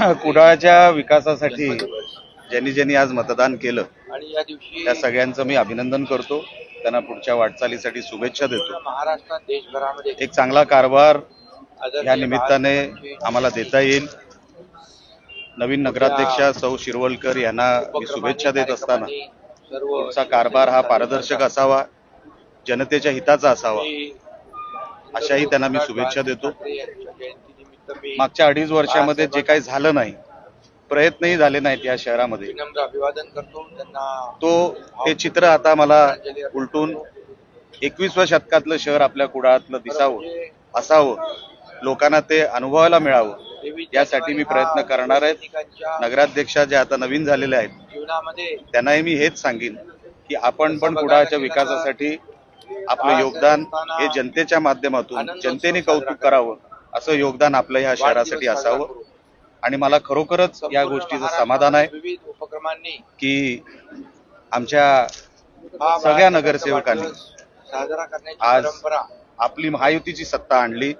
कुडाळच्या विकासासाठी ज्यांनी ज्यांनी आज मतदान केलं आणि या दिवशी त्या सगळ्यांचं मी अभिनंदन करतो. त्यांना पुढच्या वाटचालीसाठी शुभेच्छा देतो. एक चांगला कारभार या निमित्ताने आम्हाला देता येईल. नवीन नगराध्यक्षा सौ शिरवलकर यांना मी शुभेच्छा देत असताना पुढचा कारभार हा पारदर्शक असावा जनतेच्या हिताचा असावा अशाही त्यांना मी शुभेच्छा देतो. मागच्या अडीच वर्षामध्ये जे काही झालं नाही प्रयत्नही झाले नाहीत या शहरामध्ये. अभिवादन करतो. त्यांना तो ते चित्र आता मला उलटून एकविसव्या शतकातलं शहर आपल्या कुडाळातलं दिसावं असावं लोकांना ते अनुभवायला मिळावं यासाठी मी प्रयत्न करणार आहे. सैनिकांच्या नगराध्यक्षा ज्या आता नवीन झालेल्या आहेत त्यांनाही मी हेच सांगेन की आपण पण कुडाळच्या विकासासाठी आपलं योगदान हे जनतेच्या माध्यमातून जनतेने कौतुक करावं. असं योगदान आपलं ह्या शहरासाठी असावं. आणि मला खरोखरच या गोष्टीचं समाधान आहे की आमच्या सगळ्या नगरसेवकांनी आज आपली महायुतीची सत्ता आणली.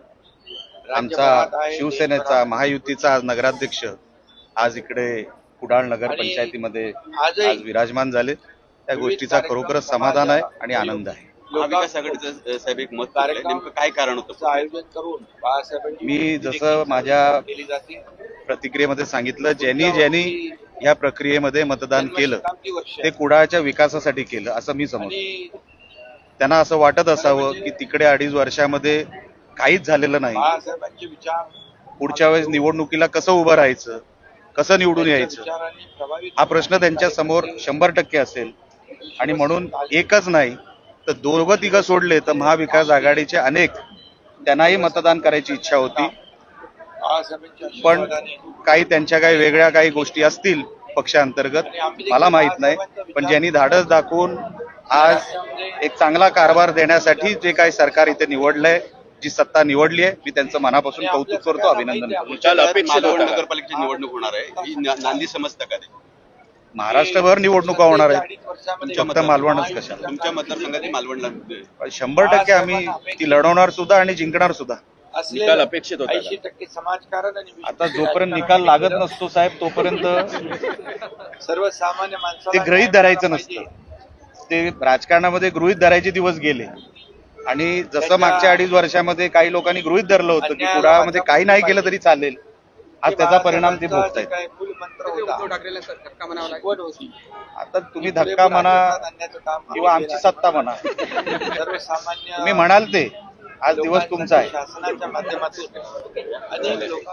आमचा शिवसेनेचा महायुतीचा आज नगराध्यक्ष आज इकडे कुडाळ नगर पंचायतीमध्ये आज विराजमान झाले. त्या गोष्टीचा खरोखरच समाधान आहे आणि आनंद आहे. महाविकास आघाडीचं साहेब एक मत. नेमकं काय कारण होतं? आयोजन करून मी जसं माझ्या केली जाते. प्रतिक्रियेमध्ये सांगितलं ज्यांनी ज्यांनी या प्रक्रियेमध्ये मतदान केलं ते कुडाळच्या विकासासाठी केलं असं मी समजतो. त्यांना असं वाटत असावं की तिकडे अडीच वर्षामध्ये काहीच झालेलं नाही. पुढच्या वेळेस निवडणुकीला कसं उभं राहायचं कसं निवडून यायचं हा प्रश्न त्यांच्यासमोर शंभर टक्के असेल. आणि म्हणून एकच नाही तर दोघं तिघं सोडले तर महाविकास आघाडीचे अनेक त्यांनाही मतदान करायची इच्छा होती. पण काही त्यांच्या काही वेगळ्या काही गोष्टी असतील पक्षांतर्गत मला माहीत नाही. पण ज्यांनी धाडस दाखवून आज एक चांगला कारभार देण्यासाठी जे काही सरकार इथे निवडलंय जी सत्ता निवडली आहे मी त्यांचं मनापासून कौतुक करतो अभिनंदन करतो. नगरपालिकेची निवडणूक होणार आहे. ही नांदी समजता का महाराष्ट्रभर निवडणुका होणार आहेत. फक्त मालवणच कशाला? तुमच्या मतदारसंघात मालवणला शंभर टक्के आम्ही ती लढवणार सुद्धा आणि जिंकणार सुद्धा. निकाल अपेक्षित होता का? ऐंशी टक्के समाजकारण आणि आता जोपर्यंत निकाल लागत नसतो साहेब तोपर्यंत सर्वसामान्य माणसाला ते गृहीत धरायचं नसतं. ते राजकारणामध्ये गृहीत धरायचे दिवस गेले. आणि जसं मागच्या अडीच वर्षामध्ये काही लोकांनी गृहीत धरलं होतं की कुडाळमध्ये काही नाही केलं तरी चालेल. आज त्याचा परिणाम ते भोगतायत. काही मूलमंत्र होता. शिकवण होती आता तुम्ही धक्का म्हणा आणण्याचं काम किंवा आमची सत्ता म्हणा. सर्वसामान्य तुम्ही म्हणाल ते. आज दिवस तुमचा आहे. शासनाच्या माध्यमातून अनेक लोक